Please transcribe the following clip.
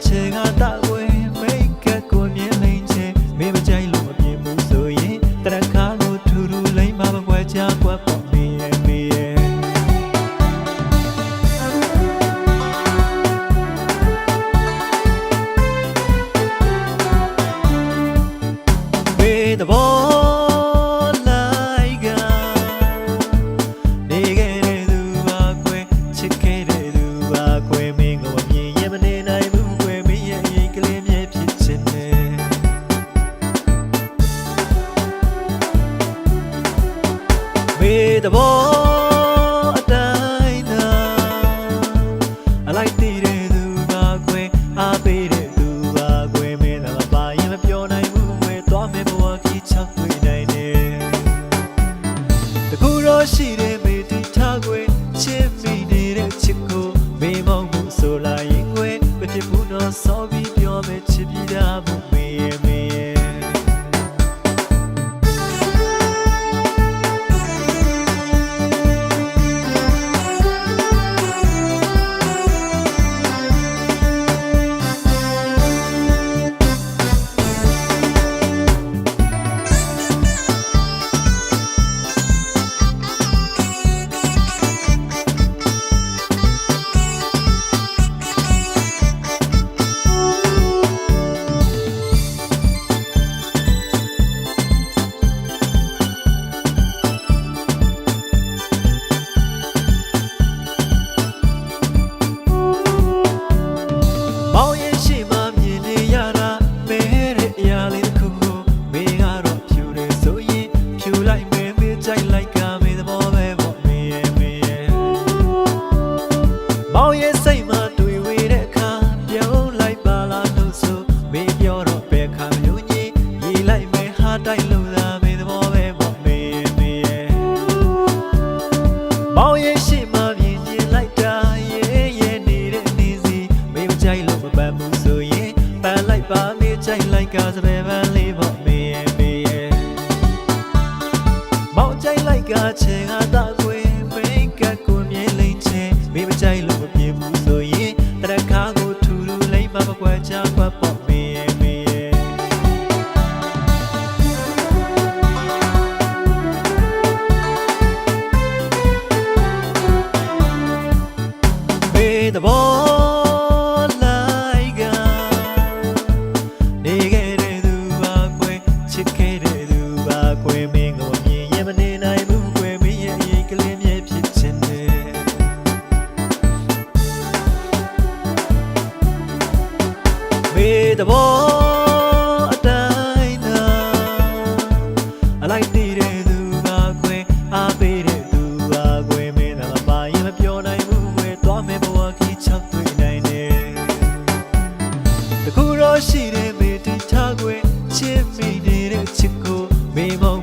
쟁한 မေတဘောအတိုင်းသာအလိုက်တည်တဲ့သူပါကွယ်အားပေးတဲ့သူပါကွယ်မင်းသာမပါရင်မပြောနိုင်ဘူးကွယ်သွားမယ်ဘဝကြီးချောက်တွေ့နိုင်တယ်တကူတော့ရှိတယ် ပန်းလိုက်ပါမေးကြိုက်လိုက်ကစပယ်ပန်းလေးပေါ့မေးရဲ့မေးရဲ့မောင်ကြိုက်လိုက်ကချင်က ပါကွယ်မင်းကိုမြင်ရင်မနေနိုင်ဘူးကွယ်မင်းရဲ့အိမ်ကလေးမြဲဖြစ်ချင်တယ်မေတဘောအတိုင်းသာအလိုက်တည်တဲ့သူပါကွယ်အားပေးတဲ့သူပါကွယ်မင်းသာမပါရင်မပြောနိုင်ဘူးကွယ်သွားမယ်ဘဝကြီးချောက်တွေ့နိုင်တယ်တကူတော့ရှိတယ် စ်